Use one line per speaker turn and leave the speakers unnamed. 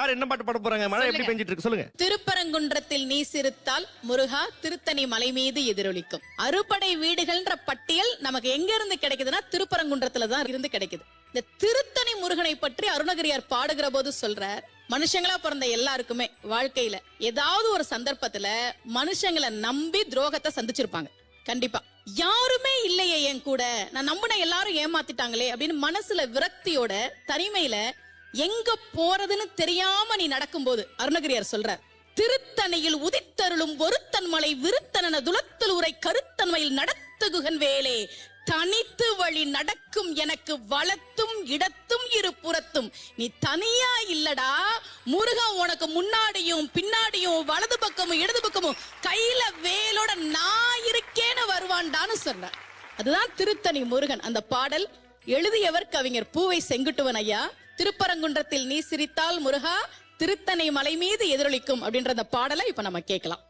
யார் என்ன பாட்டு பாட போறாங்க? மழை எப்படி பெஞ்சிட்டு இருக்கு? சொல்லுங்க.
திருப்பரங்குன்றத்தில் நீ சிரித்தால் முருகா திருத்தணி மலை மீது எதிரொலிக்கும். அறுபடை வீடுகள்ன்ற பட்டியல் நமக்கு எங்க இருந்து கிடைக்குதுன்னா திருப்பரங்குன்றத்துல தான் இருந்து கிடைக்குது. இந்த திருத்தணி முருகனை பற்றி அருணகிரியார் பாடுகிற போது சொல்றார் மனுஷங்களா பிறந்த எல்லாருக்குமே வாழ்க்கையில ஏதாவது ஒரு சந்தர்ப்பத்துல மனுஷங்களை நம்பி துரோகத்தை சந்திச்சிருப்பாங்க. கண்டிப்பா. யாருமே இல்லையே என் கூட. நான் நம்பின எல்லாரும் ஏமாத்திட்டாங்களே அப்படின்னு மனசுல விரக்தியோட தனிமையில எங்க போறதுன்னு தெரியாம நீ நடக்கும்போது அருணகிரியார் சொல்றார் திருத்தணியில் உதித்தருளும் ஒருத்தன் மலை விருத்தன துலத்தல் உரை கருத்தன்மையில் நடத்துகுகன் வேலே. தனித்து வழி நடக்கும் எனக்கு வளத்தும் இடத்தும் இரு புறத்தும் நீ தனியா இல்லடா. முருகன் உனக்கு முன்னாடியும் பின்னாடியும் வலது பக்கமும் இடது பக்கமும் கையில வேலோட நான் இருக்கேன்னு வருவான்டான்னு சொன்னார் அதுதான் திருத்தணி முருகன். அந்த பாடல் எழுதியவர் கவிஞர் பூவை செங்குட்டுவன் ஐயா. திருப்பரங்குன்றத்தில் நீ சிரித்தால் முருகா திருத்தனை மலை மீது எதிரொலிக்கும் அப்படின்ற அந்த பாடலை இப்ப நம்ம கேட்கலாம்.